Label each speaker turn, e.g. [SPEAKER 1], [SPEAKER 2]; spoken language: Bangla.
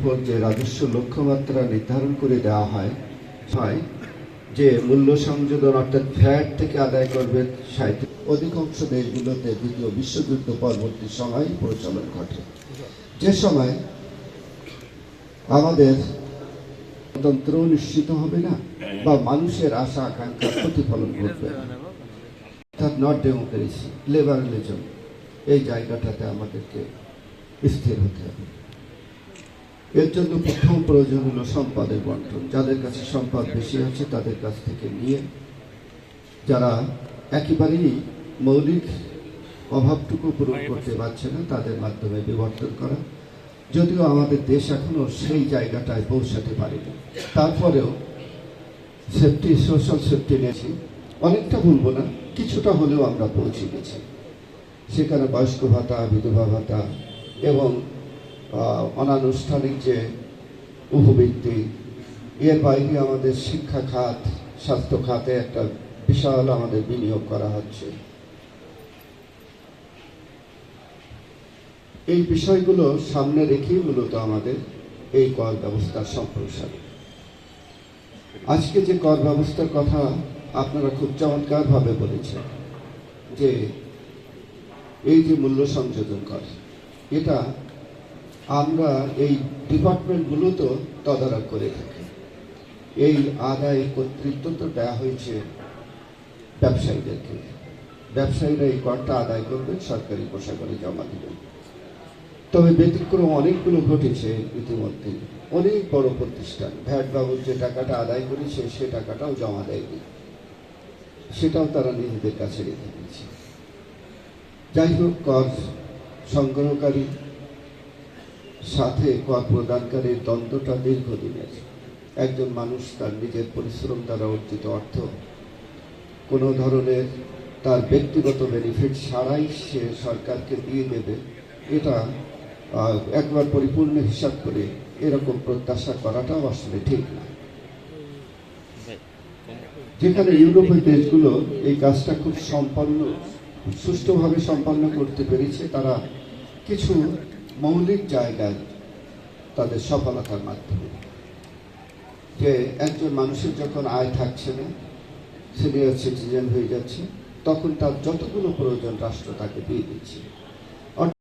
[SPEAKER 1] উপর যে রাজস্ব লক্ষ্যমাত্রা নির্ধারণ করে দেওয়া হয় হয় যে মূল্য সংযোজন অর্থাৎ ফ্যাট থেকে আদায় করবে সাহিত্য, অধিকাংশ দেশগুলোতে দ্বিতীয় বিশ্বযুদ্ধ পরবর্তী সময় প্রচলন ঘটে। যে সময় আমাদের তন্ত্র নিশ্চিত হবে না বা মানুষের আশা আকাঙ্ক্ষা প্রতিফলন ঘটবে অর্থাৎ নট ডেমোক্রেসি লেবারালিজম এই জায়গাটাতে আমাদেরকে স্থির হতে হবে। এর জন্য প্রথম প্রয়োজন হলো সম্পদের বন্টন। যাদের কাছে সম্পদ বেশি আছে, তাদের কাছ থেকে নিয়ে যারা একেবারেই মৌলিক অভাবটুকু পূরণ করতে পারছে না, তাদের মাধ্যমে বিবর্তন করা। যদিও আমাদের দেশ এখনও সেই জায়গাটায় পৌঁছাতে পারেনি। তারপরেও সেফটি, সোশ্যাল সেফটি নিয়েছি অনেকটা বলব না, কিছুটা হলেও আমরা পৌঁছে গেছি। সেখানে বয়স্ক ভাতা, বিধবা ভাতা এবং অনানুষ্ঠানিক যে উপবৃত্তি এর বাইরে আমাদের শিক্ষা খাত, স্বাস্থ্য খাতে একটা বিশাল আমাদের বিনিয়োগ করা হচ্ছে। এই বিষয়গুলো সামনে রেখেই মূলত আমাদের এই কর ব্যবস্থার সম্প্রসার আজকে যে কর ব্যবস্থার কথা আপনারা খুব চমৎকারভাবে বলেছেন, যে এই যে মূল্য সংযোজন কর, এটা আমরা এই ডিপার্টমেন্টগুলো তো তদারক করে থাকি। এই আদায় কর্তৃত্ব তো দেওয়া হয়েছে ব্যবসায়ীদেরকে। ব্যবসায়ীরা এই করটা আদায় করবেন, সরকারি কোষাগারে জমা দেবেন। তবে ব্যতিক্রম অনেকগুলো ঘটেছে ইতিমধ্যে। অনেক বড় প্রতিষ্ঠান, ভ্যাট বাবুর যে টাকাটা আদায় করেছে সে টাকাটাও জমা দেয়নি। সেটাও তারা নিজেদের কাছে রেখে দিয়েছে। যাই হোক, কর সংগ্রহকারী সাথে কর প্রদানকারীর দ্বন্দ্বটা দীর্ঘদিনের। একজন মানুষ তার নিজের পরিশ্রম দ্বারা অর্জিত অর্থ, কোনো ধরনের তার ব্যক্তিগত বেনিফিট ছাড়াই সে সরকারকে দিয়ে দেবে, এটা একবার পরিপূর্ণ হিসাব করে এরকম প্রত্যাশা করাটাও আসলে ঠিক না। যেখানে ইউরোপের দেশগুলো এই কাজটা খুব সম্পন্ন, সুষ্ঠুভাবে সম্পন্ন করতে পেরেছে, তারা কিছু মৌলিক জায়গায় তাদের সফলতার মাধ্যমে। যে একজন মানুষের যখন আয় থাকছে না সিনিয়র সিটিজেন হয়ে যাচ্ছে, তখন তার যতগুলো প্রয়োজন রাষ্ট্র তাকে দিয়ে দিচ্ছে।